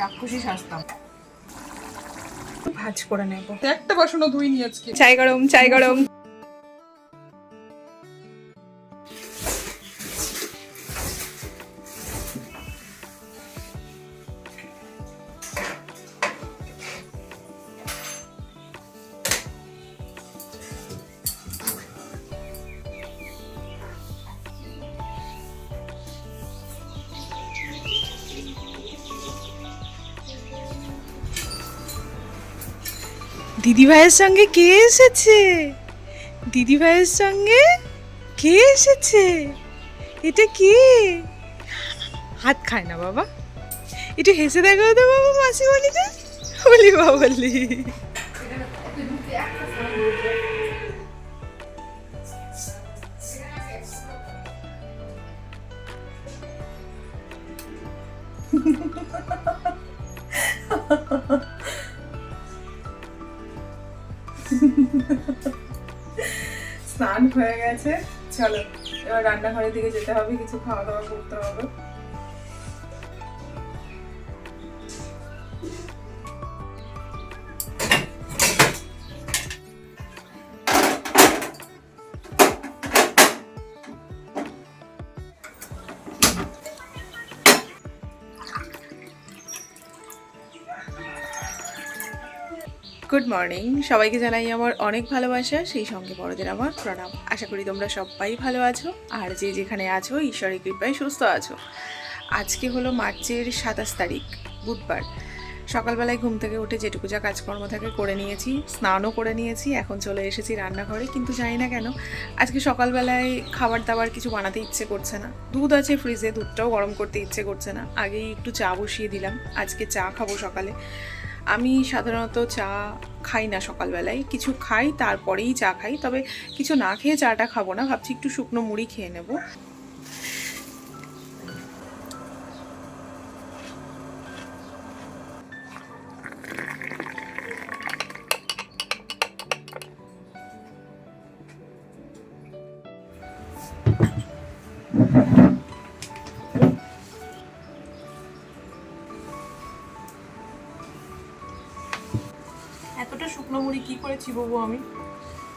রাক্ষসী সাজতাম ভাজ করে নেব। একটা বাসনও ধুই নিয়ে আজকে। চাই গরম চাই গরম। দিদি ভাইয়ের সঙ্গে কে এসেছে? দিদিভাইয়ের সঙ্গে কে এসেছে? এটা কে? হাত খায় না বাবা। একটু হেসে দেখাও তো বাবা মাসি বলি না বলি বাবা, বলি। স্নান হয়ে গেছে। চলো এবার রান্নাঘরের দিকে যেতে হবে কিছু খাওয়া দাওয়া করতে হবে। গুড মর্নিং সবাইকে জানাই আমার অনেক ভালোবাসা, সেই সঙ্গে বড়দের আমার প্রণাম। আশা করি তোমরা সবাই ভালো আছো, আর যে যেখানে আছো, ঈশ্বরের কৃপায় সুস্থ আছো। আজকে হলো মার্চের সাতাশ তারিখ, বুধবার। সকালবেলায় ঘুম থেকে উঠে যেটুকু যা কাজকর্ম থাকে করে নিয়েছি, স্নানও করে নিয়েছি, এখন চলে এসেছি রান্নাঘরে, কিন্তু জানি না কেন, আজকে সকালবেলায় খাবার দাবার কিছু বানাতে ইচ্ছে করছে না। দুধ আছে ফ্রিজে দুধটাও গরম করতে ইচ্ছে করছে না। আগেই একটু চা বসিয়ে দিলাম, আজকে চা খাব সকালে। আমি সাধারণত চা খাই না সকালবেলায়। কিছু খাই, তারপরেই চা খাই। তবে কিছু না খেয়ে চাটা খাব না। ভাবছি একটু শুকনো মুড়ি খেয়ে নেব। এতটা শুকনো মুড়ি কি করে চিবোবো আমি?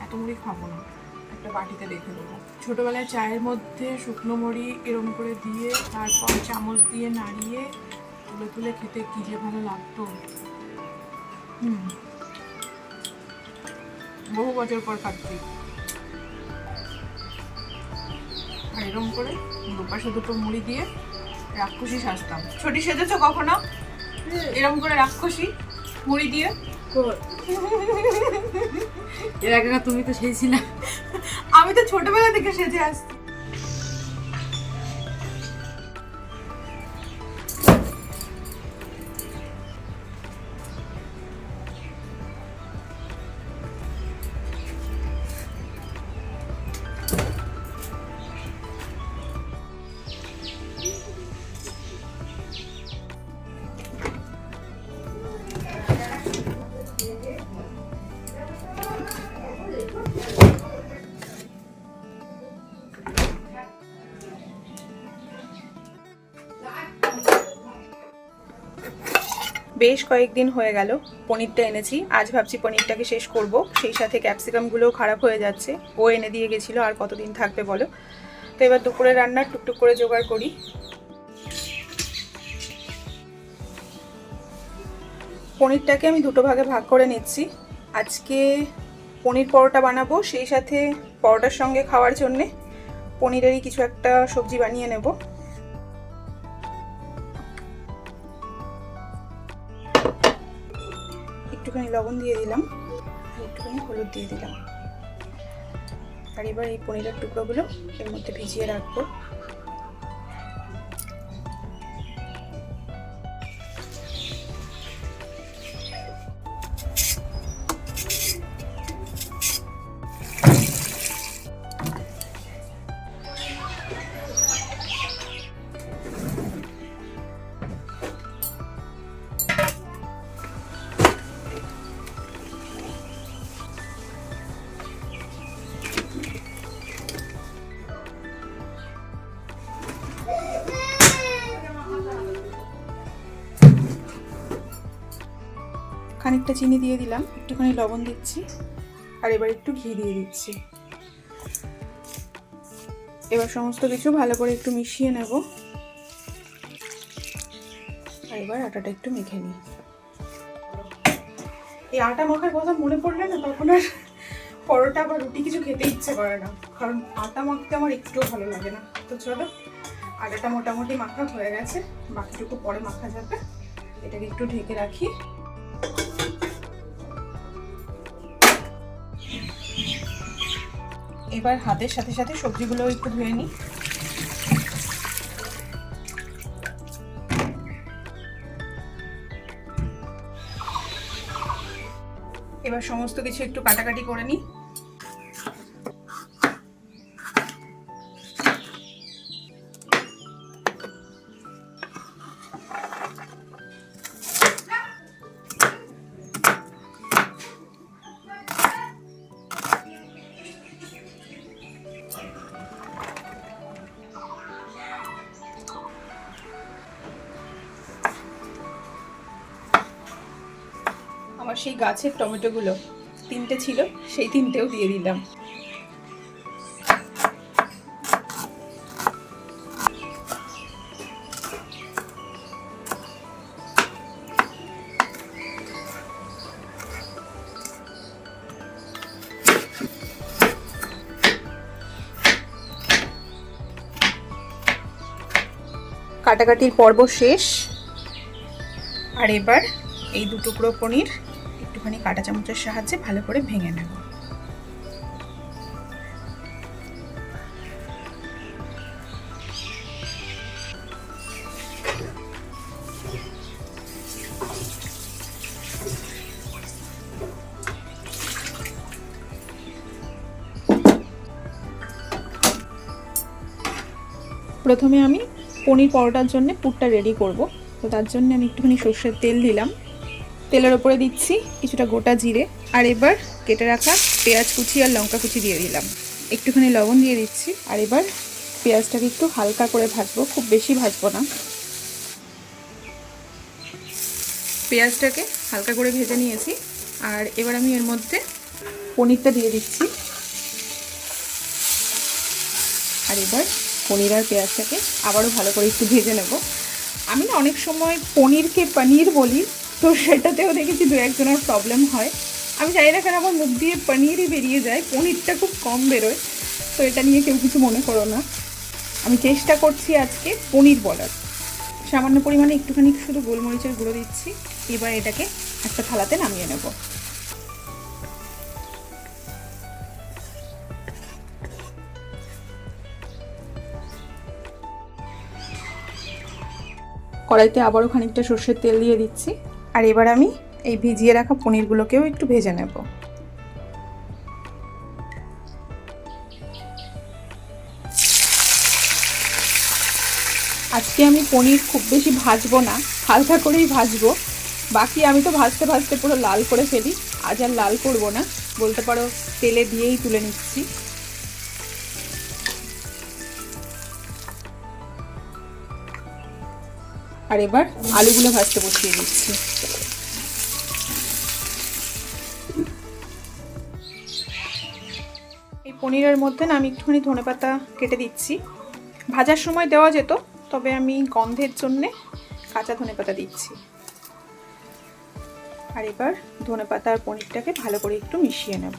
এত মুড়ি খাব না। একটা বাটিতে রেখে দেবো। ছোটোবেলায় চায়ের মধ্যে শুকনো মুড়ি এরম করে দিয়ে তারপর চামচ দিয়ে নাড়িয়ে তুলে তুলে খেতে কি যে ভালো লাগতো। হুম। বহু বছর পর খাচ্ছি। আর এরম করে দুপাশে দুটো মুড়ি দিয়ে রাক্ষসী সাজতাম। ছোটি সেজেছো কখনো? এরম করে রাক্ষসী মুড়ি দিয়ে? এর আগে তুমি তো সেই ছিলাম। আমি তো ছোটবেলা থেকে সেজে আসছি। বেশ কয়েকদিন হয়ে গেল, পনিরটা এনেছি। আজ ভাবছি পনিরটাকে শেষ করব। সেই সাথে ক্যাপসিকামগুলোও খারাপ হয়ে যাচ্ছে। ও এনে দিয়ে গেছিল, আর কতদিন থাকবে বলো? তো এবার দুপুরে রান্নার টুকটুক করে জোগাড় করি। পনিরটাকে আমি দুটো ভাগে ভাগ করে নিচ্ছি। আজকে পনির পরোটা বানাবো, সেই সাথে পরোটার সঙ্গে খাওয়ার জন্যে পনিরেরই কিছু একটা সবজি বানিয়ে নেব। একটুখানি লবণ দিয়ে দিলাম একটুখানি হলুদ দিয়ে দিলাম। আর এবার এই পনিরের টুকরোগুলো এর মধ্যে ভিজিয়ে রাখব। খানিকটা চিনি দিয়ে দিলাম, একটুখানি লবণ দিচ্ছি, আর এবার একটু ঘি দিয়ে দিচ্ছি। এবার সমস্ত কিছু ভালো করে একটু মিশিয়ে নেব। আর এবার আটাটা একটু মেখে নিই। এই আটা মাখার কথা মনে পড়লে না, তখন আর পরোটা বা রুটি কিছু খেতে ইচ্ছে করে না, কারণ আটা মাখতে আমার একটুও ভালো লাগে না। তো চলো, আটাটা মোটামুটি মাখা হয়ে গেছে, বাকিটুকু পরে মাখা যাবে। এটাকে একটু ঢেকে রাখি। এবার হাতের সাথে সাথে সবজিগুলো একটু ধুয়ে নিই। এবার সমস্ত কিছু একটু কাটাকাটি করে নিই। আমার সেই গাছের টমেটোগুলো, তিনটে ছিল, সেই তিনটেও দিয়ে দিলাম। কাটাকাটির পর্ব শেষ। আর এবার এই দু টুকরো পনির একটুখানি কাঁটা চামচের সাহায্যে ভালো করে ভেঙে নেব। প্রথমে আমি পনির পরোটার জন্য পুরটা রেডি করব। তো তার জন্য আমি একটুখানি সর্ষের তেল দিলাম। তেলের ওপরে দিচ্ছি কিছুটা গোটা জিরে আর এবার কেটে রাখা পেঁয়াজ কুচি আর লঙ্কা কুচি দিয়ে দিলাম। একটুখানি লবণ দিয়ে দিচ্ছি আর এবার পেঁয়াজটাকে একটু হালকা করে ভাজবো, খুব বেশি ভাজবো না। পেঁয়াজটাকে হালকা করে ভেজে নিয়েছি আর এবার আমি এর মধ্যে পনিরটা দিয়ে দিচ্ছি। আর এবার পনির আর পেঁয়াজটাকে আবারও ভালো করে একটু ভেজে নেব। আমি না অনেক সময় পনিরকে পনির বলি তো সেটাতেও দেখেছি দু একজনের প্রবলেম হয়। আমি জানি না কেন আমার মুখ দিয়ে পনিরই বেরিয়ে যায়, পনিরটা খুব কম বেরোয়, তো এটা নিয়ে কেউ কিছু মনে করো না। আমি চেষ্টা করছি আজকে পনির বলার। সামান্য পরিমাণে একটুখানি শুধু গোলমরিচের গুঁড়ো দিচ্ছি, এবার এটাকে একটা থালাতে নামিয়ে নেব। কড়াইতে আবারও খানিকটা সর্ষের তেল দিয়ে দিচ্ছি। আর এবার আমি এই ভিজিয়ে রাখা পনিরগুলোকেও একটু ভেজে নেব। আজকে আমি পনির খুব বেশি ভাজবো না, হালকা করেই ভাজবো। বাকি আমি তো ভাজতে ভাজতে পুরো লাল করে ফেলি, আজ আর লাল করব না। বলতে পারো তেলে দিয়েই তুলে নিচ্ছি। আর এবার আলুগুলো ভাজতে বসিয়ে দিচ্ছি। এই পনিরের মধ্যে না আমি একটুখানি ধনেপাতা কেটে দিচ্ছি। ভাজার সময় দেওয়া যেত, তবে আমি গন্ধের জন্যে কাঁচা ধনেপাতা দিচ্ছি। আর এবার ধনেপাতা আর পনিরটাকে ভালো করে একটু মিশিয়ে নেব।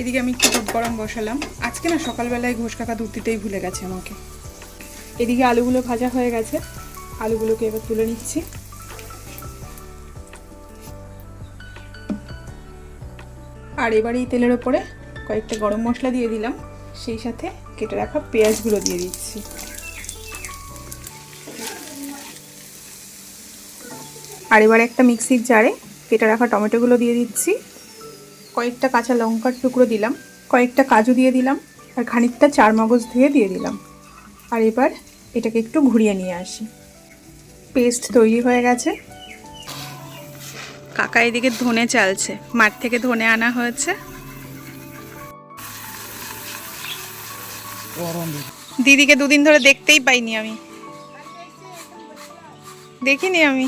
এদিকে আমি একটু দুধ গরম বসালাম। আজকে না সকালবেলায় ঘোষ কাকা দুধ দিতেই ভুলে গেছে আমাকে। এদিকে আলুগুলো ভাজা হয়ে গেছে। আলুগুলোকে এবার তুলে নিচ্ছি। আর এবার এই তেলের ওপরে কয়েকটা গরম মশলা দিয়ে দিলাম। সেই সাথে কেটে রাখা পেঁয়াজগুলো দিয়ে দিচ্ছি। আর এবার একটা মিক্সির জারে কেটে রাখা টমেটোগুলো দিয়ে দিচ্ছি। কয়েকটা কাঁচা লঙ্কার টুকরো দিলাম, কয়েকটা কাজু দিয়ে দিলাম, আর খানিকটা চার মগজ ধুয়ে দিয়ে দিলাম। আর এবার এটাকে একটু ঘুরিয়ে নিয়ে আসি। পেস্ট তৈরি হয়ে গেছে। কাকা এদিকে ধনে চালছে। মাঠ থেকে ধনে আনা হয়েছে। দিদিকে দুদিন ধরে দেখতেই পাইনি আমি। দেখিনি আমি।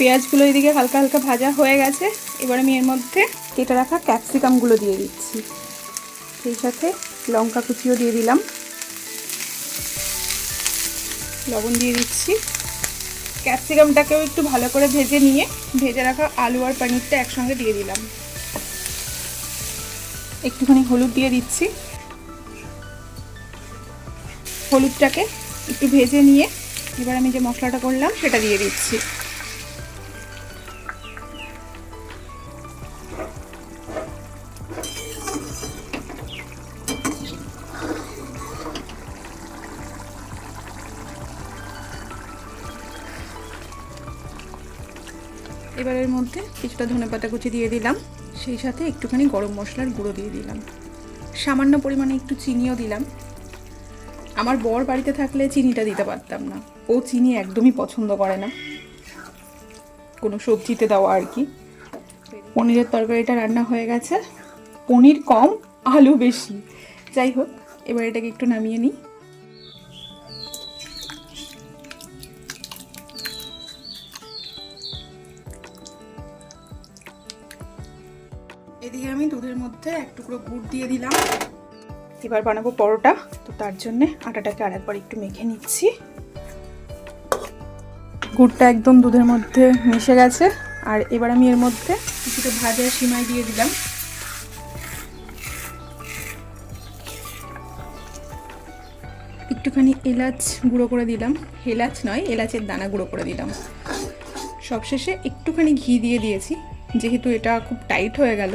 পেঁয়াজগুলো এদিকে হালকা হালকা ভাজা হয়ে গেছে। এবার আমি এর মধ্যে কেটে রাখা ক্যাপসিকামগুলো দিয়ে দিচ্ছি। সেই সাথে লঙ্কা কুচিও দিয়ে দিলাম। লবণ দিয়ে দিচ্ছি। ক্যাপসিকামটাকেও একটু ভালো করে ভেজে নিয়ে ভেজে রাখা আলু আর পনিরটা একসঙ্গে দিয়ে দিলাম। একটুখানি হলুদ দিয়ে দিচ্ছি। হলুদটাকে একটু ভেজে নিয়ে এবার আমি যে মশলাটা করলাম সেটা দিয়ে দিচ্ছি। এবার এর মধ্যে কিছুটা ধনেপাতা কুচি দিয়ে দিলাম। সেই সাথে একটুখানি গরম মশলার গুঁড়ো দিয়ে দিলাম। সামান্য পরিমাণে একটু চিনিও দিলাম। আমার বর বাড়িতে থাকলে চিনিটা দিতে পারতাম না। ও চিনি একদমই পছন্দ করে না। কোনো সবজিতে দেওয়া আর কি। পনিরের তরকারিটা রান্না হয়ে গেছে। পনির কম, আলু বেশি। যাই হোক, এবার এটাকে একটু নামিয়ে নিই। আমি দুধের মধ্যে এক টুকরো গুড় দিয়ে দিলাম। এবার বানাবো পরোটা। তো তার জন্যে আটাটাকে আরেকবার একটু মেখে নিচ্ছি। গুড়টা একদম দুধের মধ্যে মিশে গেছে। আর এবার আমি এর মধ্যে কিছুটা ভাজা সিমাই দিয়ে দিলাম। একটুখানি এলাচ গুঁড়ো করে দিলাম। এলাচ নয়, এলাচের দানা গুঁড়ো করে দিলাম। সবশেষে একটুখানি ঘি দিয়ে দিয়েছি। যেহেতু এটা খুব টাইট হয়ে গেল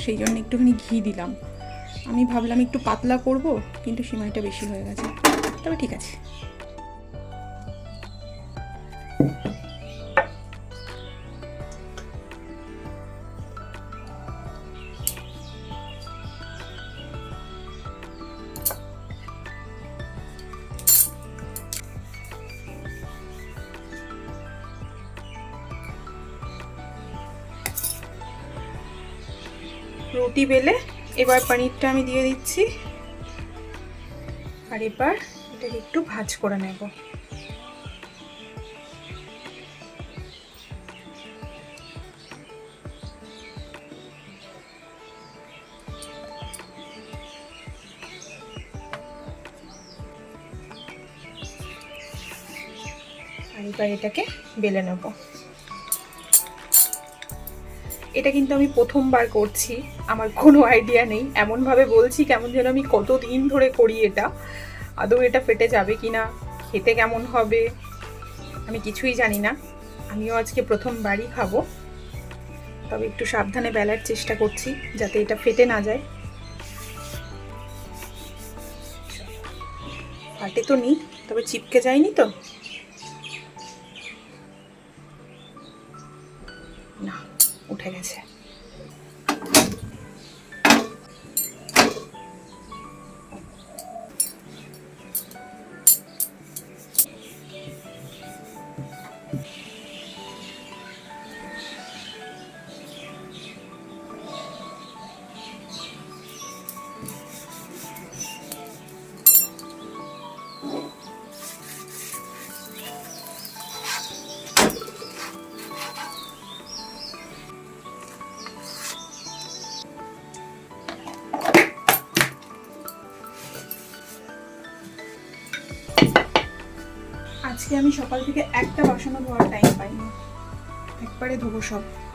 সেই জন্য একটুখানি ঘি দিলাম। আমি ভাবলাম একটু পাতলা করব, কিন্তু সিমাইটা বেশি হয়ে গেছে। তবে ঠিক আছে। এবার পনিরটা আমি দিয়ে দিচ্ছি। আর এবার এটাকে একটু ভাজ করে নেব। আর এবার এটাকে বেলে নেব। এটা কিন্তু আমি প্রথমবার করছি। আমার কোনো আইডিয়া নেই। এমনভাবে বলছি কেমন যেন আমি কত দিন ধরে করি এটা। আদৌ এটা ফেটে যাবে কি না খেতে কেমন হবে? আমি কিছুই জানি না। আমিও আজকে প্রথমবারই খাব। তবে একটু সাবধানে বেলার চেষ্টা করছি যাতে এটা ফেটে না যায়। ফাটে তো নি তবে চিপকে যায়নি তো? আজকে আমি সকাল থেকে একটা বাসনও ধোয়ার টাইম পাইনি। একবারে ধোবো সব।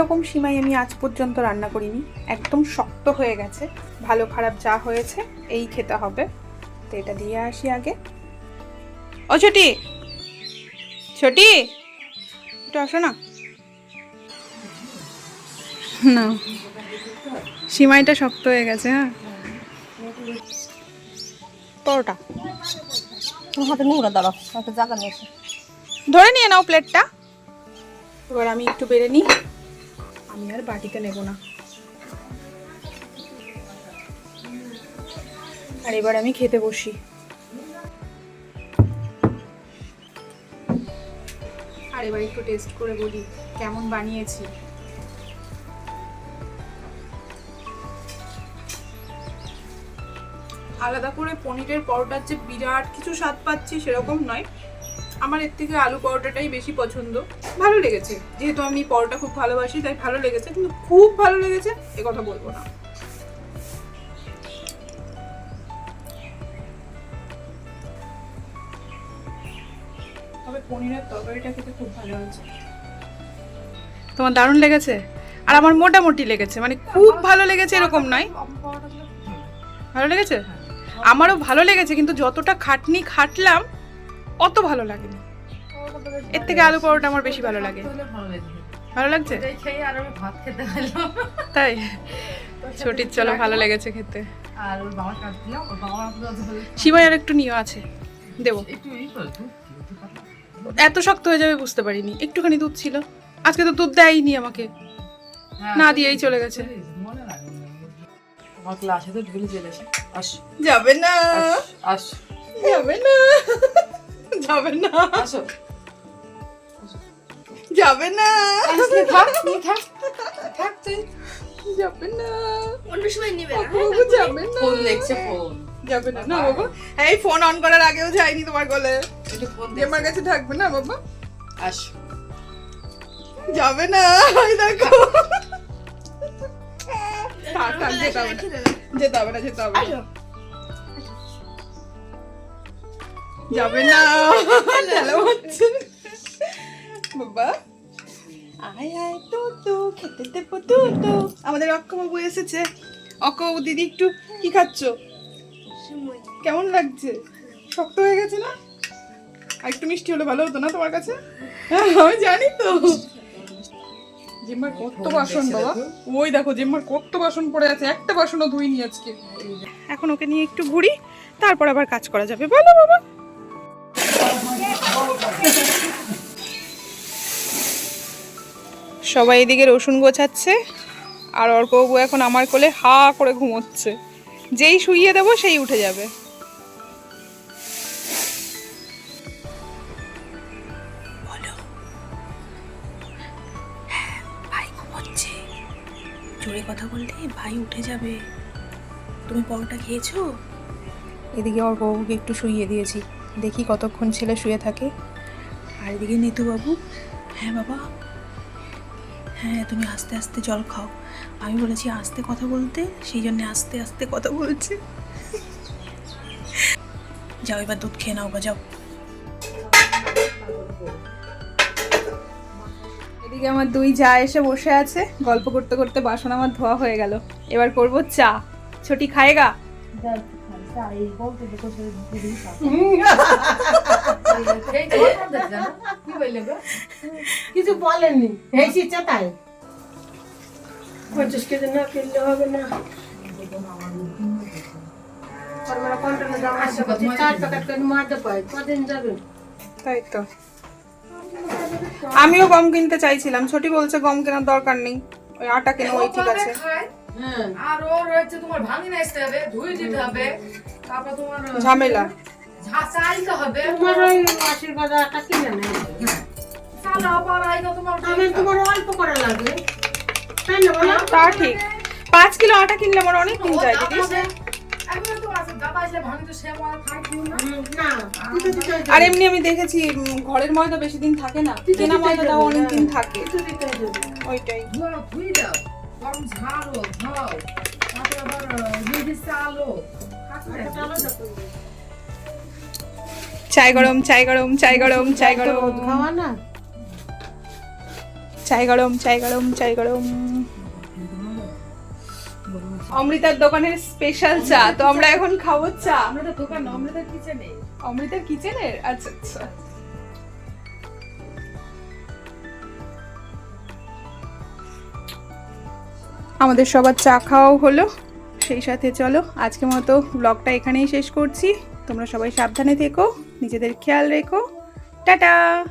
রকম সিমাই আমি আজ পর্যন্ত রান্না করিনি। একদম শক্ত হয়ে গেছে। ভালো খারাপ যা হয়েছে, এই খেতে হবে। তো এটা দিয়ে আসি আগে। ও ছোটি! ছোটি! একটু আসো না। না। সিমাইটা শক্ত হয়ে গেছে হ্যাঁ। পরোটা। হাতে নোংরা দাঁড়াও জায়গা নিয়ে ধরে নিয়ে নাও প্লেটটা। এবার আমি একটু বেড়ে নিই। আমি আর বাটিতে নেব না। আর এবার আমি খেতে বসি। আর এবার একটু টেস্ট করে বলি, কেমন বানিয়েছি। আলাদা করে পনিরের পরোটার যে বিরাট কিছু স্বাদ পাচ্ছি সেরকম নয়। আমার এর থেকে আলু পরোটাটাই বেশি পছন্দ। ভালো লেগেছে। যেহেতু আমি পরোটা খুব ভালোবাসি তাই ভালো লেগেছে কিন্তু খুব ভালো লেগেছে এ কথা বলব না। তবে পনিরের তরকারিটা খেতে খুব ভালো হয়েছে। তোমার দারুণ লেগেছে? আর আমার মোটামুটি লেগেছে মানে খুব ভালো লেগেছে এরকম নয়। ভালো লেগেছে? আমারও ভালো লেগেছে কিন্তু যতটা খাটনি খাটলাম অত ভালো লাগেনি। এর থেকে আলু পরোটা আমার বেশি ভালো লাগে। ভালো লাগছে? তাই? ছুটির চলো ভালো লেগেছে খেতে। শিবাই আর একটু নিয়ে আছে। দেবো। এত শক্ত হয়ে যাবে বুঝতে পারিনি। একটুখানি দুধ ছিল। আজকে তো দুধ দেয়নি আমাকে। না দিয়েই চলে গেছে। যাবে না। যাবে না। যাবে না। আসো। যাবে না। আসলে থাক তুই থাক। থাক তুই। যাবে না। অন্য সময় নিবে না বাবু যাবে না। ফোন দেখছে ফোন। যাবে না না বাবা। এই ফোন অন করার আগেও যায়নি তোমার গলে। একটু ফোন যে আমার কাছে থাকবে না বাবা। আস। যাবে না দেখো। থাক যেতে হবে না। যেতে হবে না যেতে হবে না। যাবে না। হচ্ছে বাবা। আয় আয় তো তো খেতে দেবো তো তো। আমাদের অক্ষবাবু এসেছে। অক্ষবাবু দিদি একটু কি খাচ্ছ? কেমন লাগছে? শক্ত হয়ে গেছে না? আর একটু মিষ্টি হলে ভালো হতো না তোমার কাছে? হ্যাঁ, আমি জানি তো। জিম্মার কত বাসন বাবা। ওই দেখো জিম্মার কত বাসন পড়ে আছে। একটা বাসনও ধুইনি আজকে। এখন ওকে নিয়ে একটু ঘুরি তারপর আবার কাজ করা যাবে। বলো বাবা। সবাই এদিকে রসুন গোছাচ্ছে আর অর্কবাবু এখন আমার কোলে হা করে ঘুমোচ্ছে। যেই শুইয়ে দেবো সেই উঠে যাবে। ভাই ঘুমোচ্ছে। জোরে কথা বললে ভাই উঠে যাবে। তুমি পরোটা খেয়েছো? এদিকে অর্কবাবুকে একটু শুইয়ে দিয়েছি। দেখি কতক্ষণ ছেলে শুয়ে থাকে। আর এদিকে নিতু বাবু হ্যাঁ বাবা হ্যাঁ তুমি আস্তে আস্তে জল খাও। আমি বলেছি, আস্তে কথা বলতে? সেই জন্য আস্তে আস্তে কথা বলছে। যাও, এবার দুধ খেয়ে নাও গো, যাও। এদিকে আমার দুই যা এসে বসে আছে। গল্প করতে করতে বাসন আমার ধোয়া হয়ে গেল। এবার করব চা। ছোটি খায়েগা কিছু বলেননি এই তাই পঞ্চাশ কেজি না কিনলে হবে না আমরা কন্ট্রোলে দাম আসছে বলছি চার প্যাকেট করে মারতে পাই যাবে তাই তো আমিও গম কিনতে চাইছিলাম ছোটি বলছে গম কেনার দরকার নেই। ওই আটা কেন ওই ঠিক আছে। খায় আর ওর হচ্ছে তোমার ভাঙি হবে ধুই দিতে হবে। তারপর তোমার ঝামেলা। ঝা- চালতে হবে। তোমার ওই আশীর্বাদ আটা কিনে চাল আইগো তোমার আমি তোমার অল্প করে লাগে তাই না বলো? তা ঠিক। পাঁচ কিলো আটা কিনলে আমার অনেক দিন যায় দিদি দিও। আর এমনি আমি দেখেছি ঘরের ময়দা বেশি দিন থাকে না। কেনা ময়দা দাও অনেক দিন থাকে। ওইটাই। দাও। গরম ঝাড়ো ধাও। তারপর আবার এটা আলাদা করবে। চাই গরম চাই গরম চাই গরম চাই গরম। খাওয়া না? চাই গরম চাই গরম চাই গরম। অমৃতার দোকানের স্পেশাল চা। তো আমরা এখন খাব চা। আমরা তো দোকান আমরা কিচেনে অমৃতার কিচেনের আচ্ছা আচ্ছা। আমাদের সবার চা খাওয়াও হলো। সেই সাথে চলো আজকের মতো ব্লগটা এখানেই শেষ করছি। তোমরা সবাই সাবধানে থেকো, নিজেদের খেয়াল রেখো। টাটা!